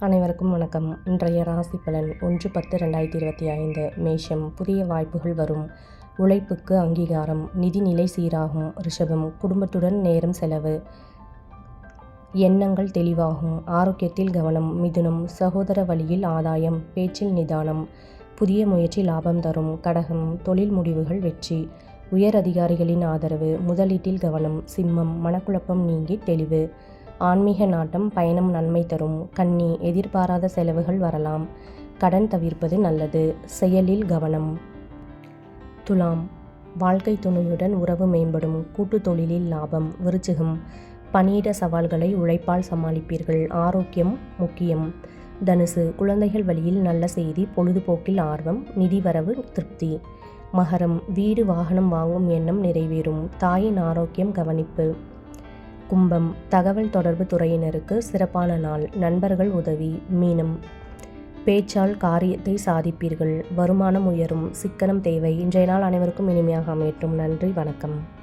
அனைவருக்கும் வணக்கம். இன்றைய ராசி பலன் ஒன்று பத்து ரெண்டாயிரத்தி இருபத்தி ஐந்து. மேஷம் புதிய வாய்ப்புகள் வரும். உழைப்புக்கு அங்கீகாரம் நிதிநிலை சீராகும் ரிஷபம் குடும்பத்துடன் நேரம் செலவு எண்ணங்கள் தெளிவாகும் ஆரோக்கியத்தில் கவனம் மிதுனம் சகோதர வழியில் ஆதாயம் பேச்சில் நிதானம் புதிய முயற்சி லாபம் தரும் கடகம் தொழில் முடிவுகள் வெற்றி உயர் அதிகாரிகளின் ஆதரவு முதலீட்டில் கவனம் சிம்மம் மனக்குழப்பம் நீங்கி தெளிவு ஆன்மீக நாட்டம் பயணம் நன்மை தரும். கன்னி எதிர்பாராத செலவுகள் வரலாம். கடன் தவிர்ப்பது நல்லது. செயலில் கவனம். துலாம் வாழ்க்கை துணையுடன் உறவு மேம்படும். கூட்டு தொழிலில் லாபம் விருச்சிகம். பணியிட சவால்களை உழைப்பால் சமாளிப்பீர்கள். ஆரோக்கியம் முக்கியம். தனுசு குழந்தைகள் வழியில் நல்ல செய்தி பொழுதுபோக்கில் ஆர்வம் நிதி வரவு திருப்தி. மகரம் வீடு வாகனம் வாங்கும் எண்ணம் நிறைவேறும். தாயின் ஆரோக்கியம் கவனிப்பு. கும்பம் தகவல் தொடர்பு துறையினருக்கு சிறப்பான நாள். நண்பர்கள் உதவி மீனம். பேச்சால் காரியத்தை சாதிப்பீர்கள். வருமானம் உயரும். சிக்கனம் தேவை. இன்றைய நாள் அனைவருக்கும் இனிமையாக அமையட்டும். நன்றி வணக்கம்.